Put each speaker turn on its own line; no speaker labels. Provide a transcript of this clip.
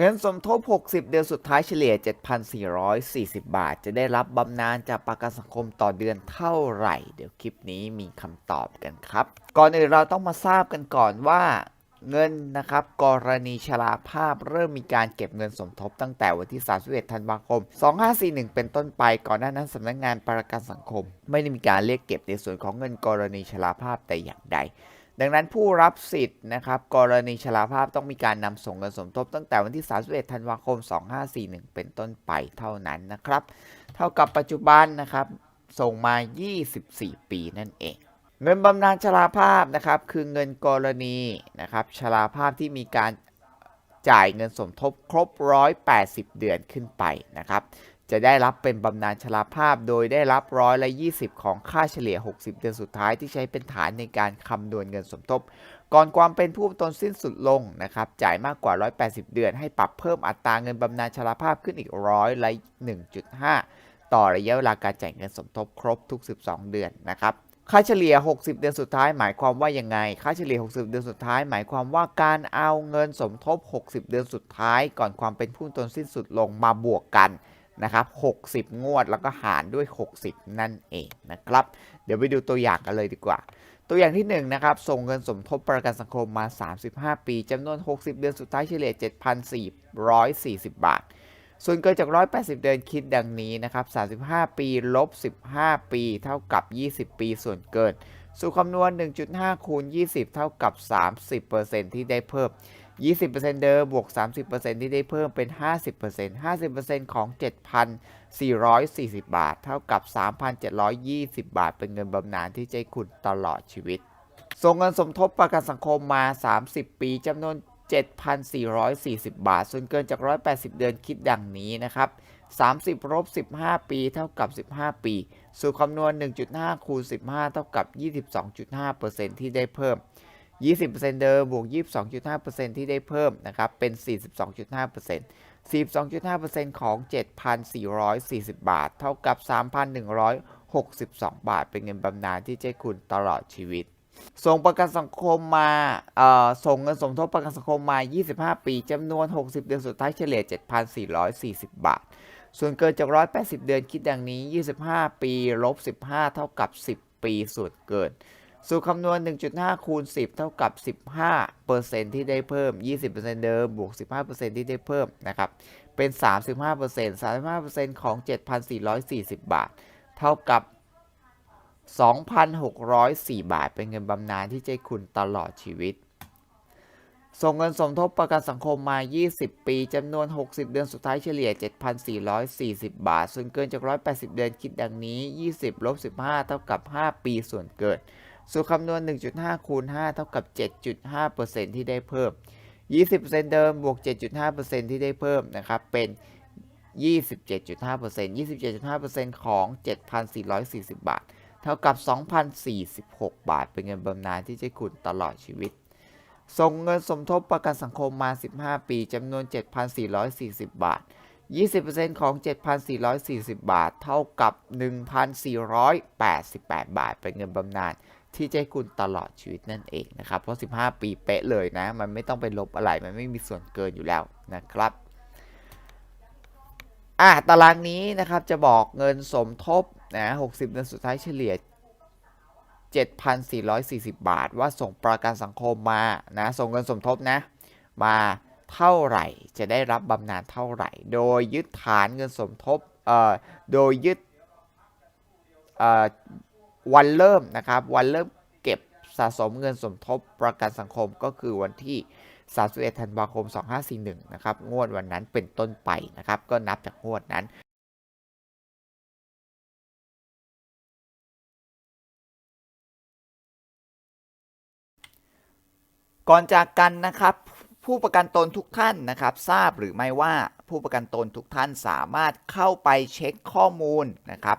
เงินสมทบ 60 เดือนสุดท้ายเฉลี่ย 7,440 บาท จะได้รับบำนาญจากประกันสังคมต่อเดือนเท่าไหร่ เดี๋ยวคลิปนี้มีคำตอบกันครับ ก่อนอื่นเราต้องมาทราบกันก่อนว่าเงินนะครับกรณีชราภาพเริ่มมีการเก็บเงินสมทบตั้งแต่วันที่ 31 ธันวาคม 2541 เป็นต้นไปก่อนหน้านั้นสำนักงานประกันสังคม ไม่ได้มีการเรียกเก็บในส่วนของเงินกรณีชราภาพแต่อย่างใด ดังนั้นผู้รับสิทธิ์นะครับกรณีชราภาพต้องมีการนำส่งเงินสมทบตั้งแต่วันที่ 31 ธันวาคม 2541 เป็นต้นไปเท่านั้นนะครับ เท่ากับปัจจุบันนะครับ ส่งมา 24 ปีนั่นเอง เงินบำนาญชราภาพนะครับคือเงินกรณีนะครับชราภาพที่มีการจ่ายเงินสมทบครบ 180 เดือนขึ้นไปนะครับ จะได้รับเป็นบำนาญชราภาพโดยได้รับร้อยละ 20 ของค่าเฉลี่ย 60 เดือนสุดท้ายที่ใช้เป็นฐานในการคำนวณเงินสมทบ ก่อนความเป็นผู้ตนสิ้นสุดลงนะครับ จ่ายมากกว่า 180 เดือน ให้ปรับเพิ่มอัตราเงินบำนาญชราภาพขึ้นอีกร้อยละ 1.5 ต่อระยะเวลาการจ่ายเงินสมทบครบทุก 12 เดือนนะครับค่าเฉลี่ย 60 เดือนสุดท้ายหมายความว่ายังไง ค่าเฉลี่ย 60 เดือนสุดท้าย หมายความว่าการเอาเงินสมทบ 60 เดือนสุดท้าย ก่อนความเป็นผู้ตนสิ้นสุดลงมาบวกกัน นะครับ60 งวดแล้วก็หารด้วย 60 นั่นเองนะครับ เดี๋ยวไปดูตัวอย่างกันเลยดีกว่า ตัวอย่างที่1นงนะครับ ส่งเงินสมทบประกันสังคมมา 35 ปีจำนวน 60 เดือนสุดท้ายเฉลี่ย 7,440 บาท ส่วนเกินจาก 180 เดือนคิดดังนี้นะครับ 35 ปีลบ 15 ปี เท่ากับ 20 ปีส่วนเกิน สู่คำนวณ 1.5 คูณ 20 เท่ากับ 30%ที่ได้เพิ่ม 20%เดิมบวก 30%ที่ได้เพิ่มเป็น 50% 50%ของ 7,440 บาท เท่ากับ 3,720 บาท เป็นเงินบำนาญที่ใจคุณตลอดชีวิต ส่งเงินสมทบประกันสังคมมา 30 ปีจำนวน 7,440 บาท ส่วนเกินจาก 180 เดือนคิดดังนี้นะครับ 30ลบ15 ปีเท่ากับ 15 ปี สู่คำนวณ 1.5 คูณ 15 เท่ากับ 22.5%ที่ได้เพิ่ม 20%เดิมบวก 22.5%ที่ได้เพิ่มนะครับเป็น 42.5% 42.5%ของ 7,440 บาท เท่ากับ 3,162 บาท เป็นเงินบำนาญที่ใช้คุณตลอดชีวิต ส่งประกันสังคมมาส่งเงินสมทบประกันสังคมมา 25 ปีจำนวน 60 เดือนสุดท้ายเฉลี่ย 7,440 บาท ส่วนเกินจาก 180 เดือนคิดดังนี้ 25 ปีลบ 15 เท่ากับ 10 ปีส่วนเกิน สู่คำนวณ 1.5 คูณ 10 เท่ากับ 15%ที่ได้เพิ่ม 20%เดิม บวก 15%ที่ได้เพิ่มนะครับ เป็น 35% 35%ของ 7,440 บาท เท่ากับ 2,604 บาท เป็นเงินบำนาญที่ใจคุณตลอดชีวิต ส่งเงินสมทบประกันสังคมมา 20 ปี จำนวน 60 เดือนสุดท้ายเฉลี่ย 7,440 บาท ส่วนเกินจาก 180 เดือนคิดดังนี้ 20ลบ15 เท่ากับ 5 ปีส่วนเกิน สู่คำนวณ 1.5 คูณ 5 เท่ากับ 7.5%ที่ได้เพิ่ม 20%เดิมบวก 7.5%ที่ได้เพิ่มนะครับเป็น 27.5% 27.5%ของ 7,440 บาท เท่ากับ 2,046 บาท เป็นเงินบำนาญที่จะคุณตลอดชีวิต ส่งเงินสมทบประกันสังคมมา 15 ปีจำนวน 7,440 บาท 20%ของ 7,440 บาท เท่ากับ 1,488 บาท เป็นเงินบำนาญ ที่จะให้คุณตลอดชีวิตนั่นเองนะครับ เพราะ 15 ปีเป๊ะเลยนะ มันไม่ต้องไปลบอะไร มันไม่มีส่วนเกินอยู่แล้วนะครับอะตารางนี้นะครับจะบอกเงินสมทบนะ 60 เดือนสุดท้ายเฉลี่ย 7,440 บาท ว่าส่งประกันสังคมมานะ ส่งเงินสมทบนะ มาเท่าไหร่จะได้รับบำนาญเท่าไหร่ โดยยึดฐานเงินสมทบ เอ่อ โดยยึด เอ่อ วันเริ่มนะครับ วันเริ่มเก็บสะสมเงินสมทบประกันสังคมก็คือวันที่31ธันวาคม 2541 นะครับ งวดวันนั้นเป็นต้นไปนะครับ ก็นับจากงวดนั้นก่อนจากกันนะครับ ผู้ประกันตนทุกท่านนะครับ ทราบหรือไม่ว่าผู้ประกันตนทุกท่านสามารถเข้าไปเช็คข้อมูลนะครับ